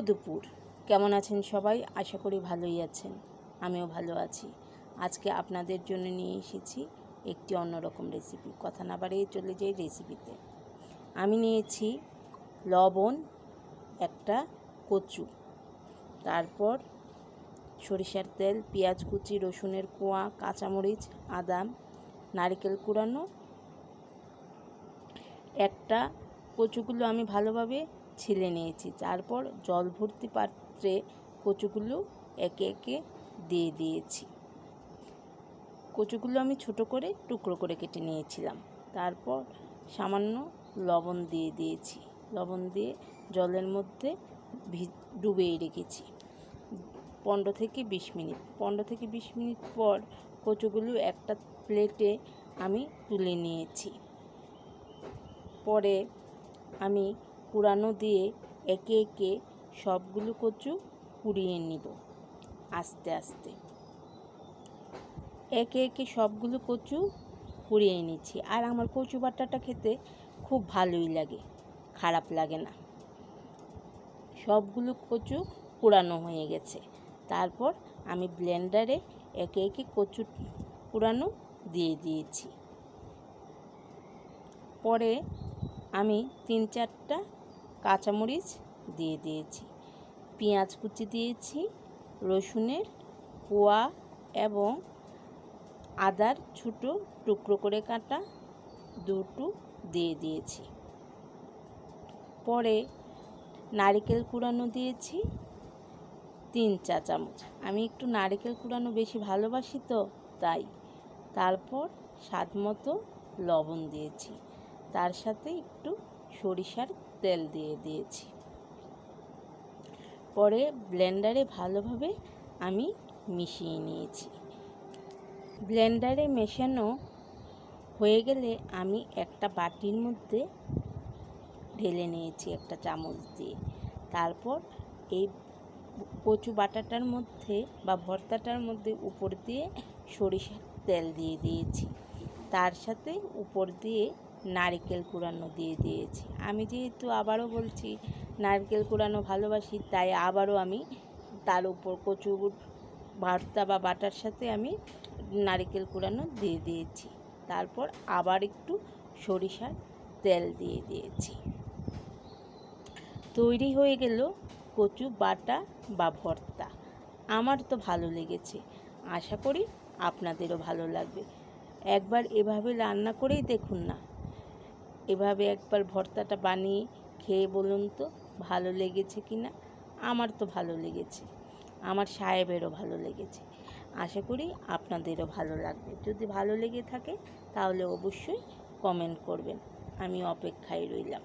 দুপুর। কেমন আছেন সবাই? আশা করি ভালোই আছেন। আমিও ভালো আছি। আজকে আপনাদের জন্য নিয়ে এসেছি একটি অন্যরকম রেসিপি কথা না বাড়িয়ে চলে যাই রেসিপিতে আমি নিয়েছি লবণ, একটা কচু। তারপর সরিষার তেল, পেঁয়াজ কুচি, রসুনের কোয়া, কাঁচামরিচ আদাম নারকেল কুড়ানো। একটা কচুগুলো আমি ভালোভাবে ছিলে নিয়েছি। তারপর জল ভর্তি পাত্রে কচুগুলো একে একে দিয়ে দিয়েছি। কচুগুলো আমি ছোট করে টুকরো করে কেটে নিয়েছিলাম। তারপর সামান্য লবণ দিয়ে দিয়েছি। লবণ দিয়ে জলের মধ্যে ডুবিয়ে রেখেছি। পনেরো থেকে বিশ মিনিট। পনেরো থেকে বিশ মিনিট পর কচুগুলো একটা প্লেটে আমি তুলে নিয়েছি। পরে আমি কুড়ানো দিয়ে একে একে সবগুলো কচু কুড়িয়ে নিব আস্তে আস্তে। একে একে সবগুলো কচু কুড়িয়ে নিচ্ছি। আর আমার কচু বাটাটা খেতে খুব ভালোই লাগে, খারাপ লাগে না। সবগুলো কচু কুড়ানো হয়ে গেছে। তারপর আমি ব্লেন্ডারে একে একে কচু কুড়ানো দিয়ে দিয়েছি। পরে আমি তিন চারটা কাঁচামরিচ দিয়ে দিয়েছি। পেঁয়াজ কুচি দিয়েছি, রসুনের কোয়া এবং আদার ছোটো টুকরো করে কাটা দুটো দিয়ে দিয়েছি। পরে নারকেল কুড়ানো দিয়েছি, তিন চা চামচ। আমি একটু নারকেল কুড়ানো বেশি ভালোবাসি তো, তাই। তারপর স্বাদ মতো লবণ দিয়েছি। তার সাথে একটু সরিষার তেল দিয়ে দিয়েছি। পরে ব্লেন্ডারে ভালোভাবে আমি মিশিয়ে নিয়েছি। ব্লেন্ডারে মেশানো হয়ে গেলে আমি একটা বাটির মধ্যে ঢেলে নিয়েছি একটা চামচ দিয়ে। তারপর এই কচু বাটাটার মধ্যে বা ভর্তাটার মধ্যে উপর দিয়ে সরিষার তেল দিয়ে দিয়েছি। তার সাথে উপর দিয়ে নারকেল কুড়ানো দিয়ে দিয়েছি। আমি যেহেতু আবারও বলছি নারকেল কুড়ানো ভালোবাসি, তাই আবারও আমি তার উপর কচু ভর্তা বা বাটার সাথে আমি নারকেল কুড়ানো দিয়ে দিয়েছি। তারপর আবার একটু সরিষার তেল দিয়ে দিয়েছি। তৈরি হয়ে গেল কচু, বাটা বা ভর্তা। আমার তো ভালো লেগেছে, আশা করি আপনাদেরও ভালো লাগবে। একবার এভাবে রান্না করেই দেখুন না। এভাবে একবার ভর্তাটা বানিয়ে খেয়ে বলুন তো, ভালো লেগেছে কি না? আমার তো ভালো লেগেছে। আমার সাহেবেরও ভালো লেগেছে। আশা করি আপনাদেরও ভালো লাগবে। যদি ভালো লেগে থাকে, তাহলে অবশ্যই কমেন্ট করবেন। আমি অপেক্ষায় রইলাম।